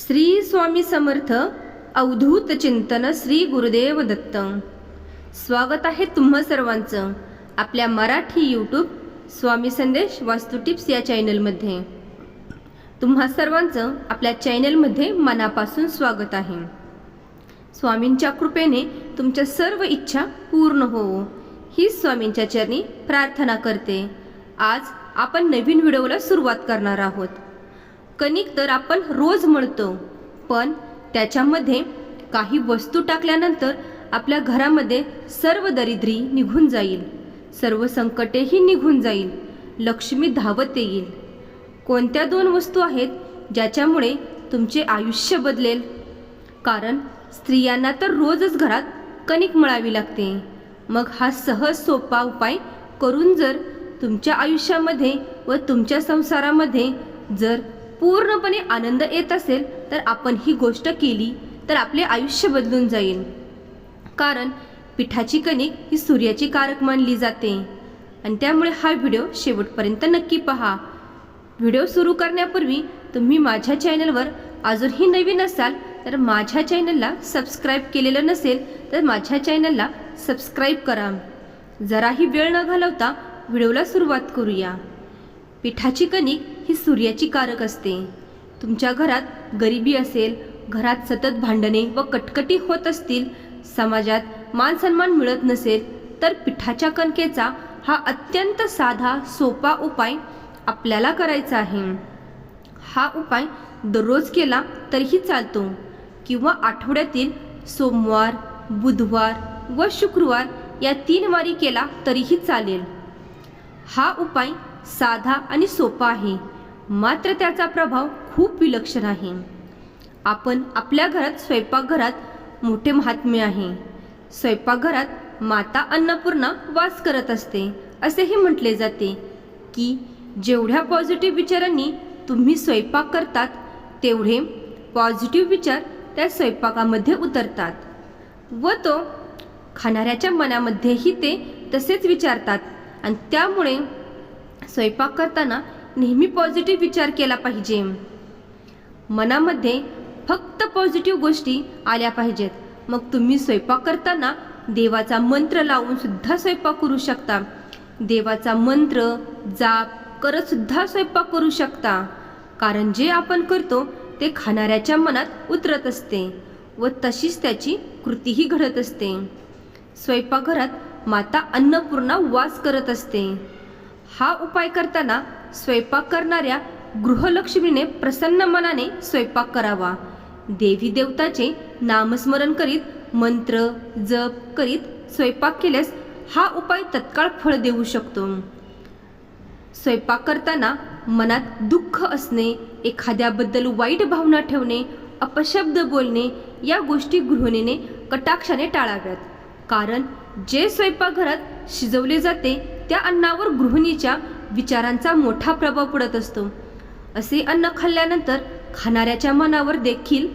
श्री स्वामी समर्थ अवधूत चिंतन श्री गुरुदेव दत्त. स्वागत आहे तुम्हा सर्वांचं आपल्या मराठी यूट्यूब स्वामी संदेश वास्तू टिप्स या चॅनलमध्ये. तुम्हा सर्वांचं आपल्या चॅनलमध्ये मनापासून स्वागत आहे. स्वामींच्या कृपेने तुमच्या सर्व इच्छा पूर्ण होवो. ही स्वामींच्या चरणी प्रार्थना करते. आज आपण नवीन व्हिडिओला सुरुवात करणार आहोत. कणिक तर आपण रोज मळतो. पण त्याच्यामध्ये काही वस्तू टाकल्यानंतर आपल्या घरामध्ये सर्व दरिद्री निघून जाईल. सर्व संकटेही निघून जाईल. लक्ष्मी धावत येईल. कोणत्या दोन वस्तू आहेत ज्याच्यामुळे तुमचे आयुष्य बदलेल? कारण स्त्रियांना तर रोजच घरात कणिक मळावी लागते. मग हा सहज सोपा उपाय करून जर तुमच्या आयुष्यामध्ये व तुमच्या संसारामध्ये जर पूर्णपणे आनंद येत असेल तर आपण ही गोष्ट केली तर आपले आयुष्य बदलून जाईल. कारण पिठाची कणिक ही सूर्याची कारक मानली जाते. आणि त्यामुळे हा व्हिडिओ शेवटपर्यंत नक्की पहा. व्हिडिओ सुरू करण्यापूर्वी तुम्ही माझ्या चॅनलवर अजूनही नवीन असाल तर माझ्या चॅनलला सबस्क्राईब केलेलं नसेल तर माझ्या चॅनलला सबस्क्राईब करा. जराही वेळ न घालवता व्हिडिओला सुरुवात करूया. पिठाची कणिक ही सूर्याची कारक असते. तुमच्या घरात गरिबी असेल घरात सतत भांडणे व कटकटी होत असतील समाजात मानसन्मान मिळत नसेल तर पिठाच्या कणकेचा हा अत्यंत साधा सोपा उपाय आपल्याला करायचा आहे. हा उपाय दररोज केला तरीही चालतो किंवा आठवड्यातील सोमवार बुधवार व शुक्रवार या तीन वारी केला तरीही चालेल. हा उपाय साधा आणि सोपा आहे. मात्र त्याचा प्रभाव खूप विलक्षण आहे. आपण आपल्या घरात स्वयंपाकघरात मोठे महात्म्य आहे. स्वयंपाकघरात माता अन्नपूर्णा वास करत असते असेही म्हटले जाते की जेवढ्या पॉझिटिव्ह विचारांनी तुम्ही स्वयंपाक करतात तेवढे पॉझिटिव्ह विचार त्या स्वयंपाकामध्ये उतरतात व तो खाणाऱ्याच्या मनामध्येही ते तसेच विचारतात आणि त्यामुळे स्वयंपाक करताना नेहमी पॉझिटिव्ह विचार केला पाहिजे. मनामध्ये फक्त पॉझिटिव्ह गोष्टी आल्या पाहिजेत. मग तुम्ही स्वयंपाक करताना देवाचा मंत्र लावून सुद्धा स्वयंपाक करू शकता. देवाचा मंत्र जाप करत सुद्धा स्वयंपाक करू शकता. कारण जे आपण करतो ते खाणाऱ्याच्या मनात उतरत असते व तशीच त्याची कृतीही घडत असते. स्वयंपाकघरात माता अन्नपूर्णा वास करत असते. हा उपाय करताना स्वयंपाक करणाऱ्या गृहलक्ष्मीने प्रसन्न मनाने स्वयंपाक करावा. देवी देवताचे नामस्मरण करीत मंत्र जप करीत स्वयंपाक केल्यास हा उपाय तत्काळ फळ देऊ शकतो. स्वयंपाक करताना मनात दुःख असणे एखाद्याबद्दल वाईट भावना ठेवणे अपशब्द बोलणे या गोष्टी गृहिणीने कटाक्षाने टाळाव्यात. कारण जे स्वयंपाकघरात शिजवले जाते त्या अन्नावर गृहिणीच्या विचारांचा मोठा प्रभाव पडत असतो. असे अन्न खाल्ल्यानंतर खाणाऱ्याच्या मनावर देखील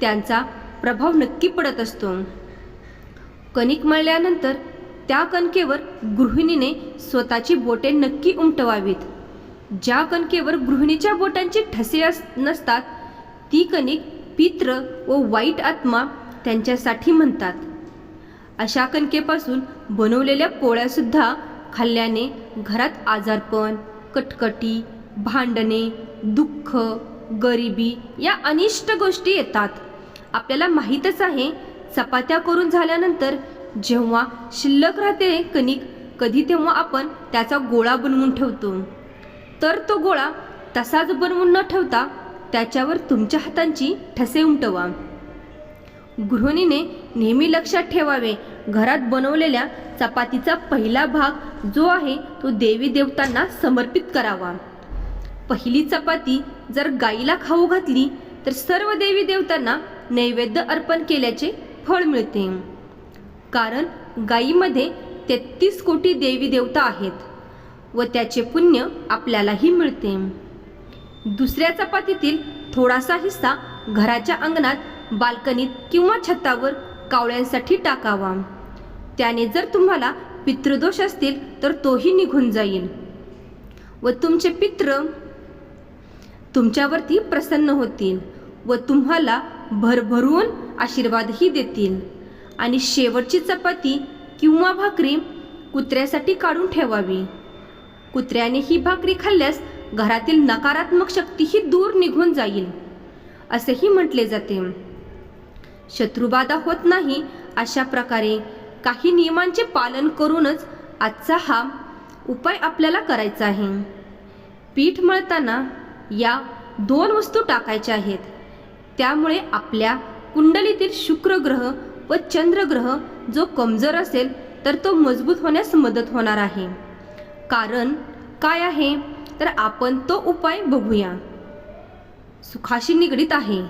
त्यांचा प्रभाव नक्की पडत असतो. कणिक मळल्यानंतर त्या कणकेवर गृहिणीने स्वतःची बोटे नक्की उमटवावीत. ज्या कणकेवर गृहिणीच्या बोटांचे ठसे अस नसतात ती कणिक पित्र व वाईट आत्मा त्यांच्यासाठी म्हणतात. अशा कणकेपासून बनवलेल्या पोळ्यासुद्धा खाल्ल्याने घरात आजारपण कटकटी भांडणे दुःख गरिबी या अनिष्ट गोष्टी येतात. आपल्याला माहीतच आहे चपात्या करून झाल्यानंतर जेव्हा शिल्लक राहते कणिक कधी तेव्हा आपण त्याचा गोळा बनवून ठेवतो. तर तो गोळा तसाच बनवून न ठेवता त्याच्यावर तुमच्या हातांची ठसे उमटवा. गृहिणीने नेहमी लक्षात ठेवावे घरात बनवलेल्या चपातीचा पहिला भाग जो आहे तो देवी देवतांना समर्पित करावा. पहिली चपाती जर गाईला खाऊ घातली तर सर्व देवी देवतांना नैवेद्य अर्पण केल्याचे फळ मिळते. कारण गाईमध्ये तेहतीस कोटी देवी देवता आहेत व त्याचे पुण्य आपल्यालाही मिळते. दुसऱ्या चपातीतील थोडासा हिस्सा घराच्या अंगणात बाल्कनीत किंवा छतावर कावळ्यांसाठी टाकावा. त्याने जर तुम्हाला पितृदोष असतील तर तोही निघून जाईल. व तुमचे पित्र तुमच्यावरती प्रसन्न होतील व तुम्हाला भरभरून आशीर्वादही देतील. आणि शेवटची चपाती किंवा भाकरी कुत्र्यासाठी काढून ठेवावी. कुत्र्याने ही भाकरी खाल्ल्यास घरातील नकारात्मक शक्तीही दूर निघून जाईल असेही म्हटले जाते. शत्रुबाधा होत नाही अशा प्रकारे काही नियमांचे पालन करूनच आजचा हा उपाय आपल्याला करायचा आहे. पीठ मळताना या दोन वस्तू टाकायच्या आहेत. त्यामुळे आपल्या कुंडलीतील शुक्र ग्रह व चंद्रग्रह जो कमजोर असेल तर तो मजबूत होण्यास मदत होणार आहे. कारण काय आहे? तर आपण तो उपाय बघूया. सुखाशी निगडीत आहे.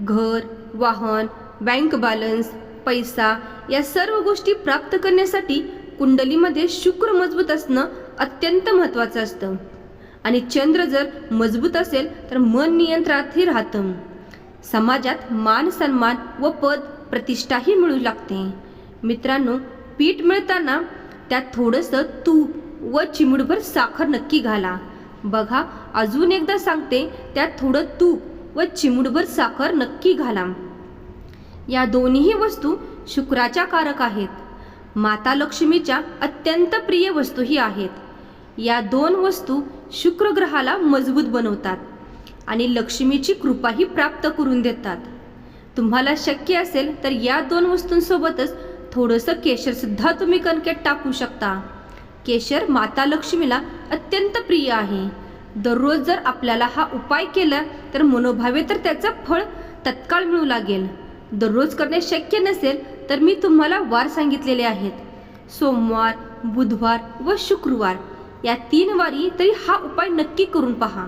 घर वाहन बँक बॅलन्स पैसा या सर्व गोष्टी प्राप्त करण्यासाठी कुंडलीमध्ये शुक्र मजबूत असणं अत्यंत महत्त्वाचं असतं. आणि चंद्र जर मजबूत असेल तर मन नियंत्रणातही राहतं. समाजात मान सन्मान व पद प्रतिष्ठाही मिळू लागते. मित्रांनो पीठ मिळताना त्यात थोडंसं तूप व चिमुडभर साखर नक्की घाला. बघा अजून एकदा सांगते त्यात थोडं तूप व चिमुडभर साखर नक्की घाला. या दोन्ही वस्तू शुक्राच्या कारक आहेत. माता लक्ष्मीच्या अत्यंत प्रिय वस्तूही आहेत. या दोन वस्तू शुक्र ग्रहाला मजबूत बनवतात आणि लक्ष्मीची कृपाही प्राप्त करून देतात. तुम्हाला शक्य असेल तर या दोन वस्तूंसोबतच थोडंसं केशरसुद्धा तुम्ही कणकेत टाकू शकता. केशर माता लक्ष्मीला अत्यंत प्रिय आहे. दररोज जर आपल्याला हा उपाय केला तर मनोभावे तर त्याचं फळ तत्काळ मिळू लागेल. दररोज करणे शक्य नसेल तर मी तुम्हाला वार सांगितलेले आहेत. सोमवार बुधवार व शुक्रवार या तीन वारी तरी हा उपाय नक्की करून पहा.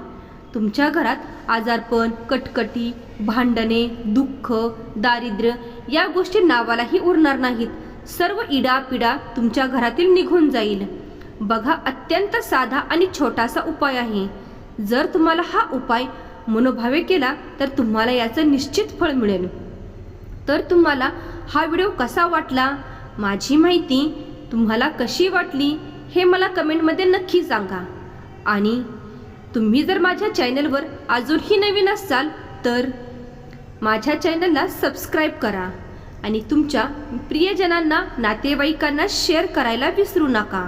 तुमच्या घरात आजारपण कटकटी भांडणे दुःख दारिद्र्य या गोष्टी नावालाही उरणार नाहीत. सर्व इडापिडा तुमच्या घरातील निघून जाईल. बघा अत्यंत साधा आणि छोटासा उपाय आहे. जर तुम्हाला हा उपाय मनोभावे केला तर तुम्हाला याचं निश्चित फळ मिळेल. तर तुम्हाला हा व्हिडिओ कसा वाटला? माझी माहिती तुम्हाला कशी वाटली हे मला कमेंटमध्ये नक्की सांगा. आणि तुम्ही जर माझ्या चॅनलवर अजूनही नवीन असाल तर माझ्या चॅनलला सबस्क्राईब करा आणि तुमच्या प्रियजनांना नातेवाईकांना शेअर करायला विसरू नका.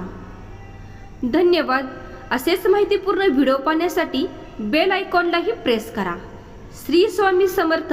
धन्यवाद. असेच माहितीपूर्ण व्हिडिओ पाहण्यासाठी बेल आयकॉनलाही प्रेस करा. श्री स्वामी समर्थ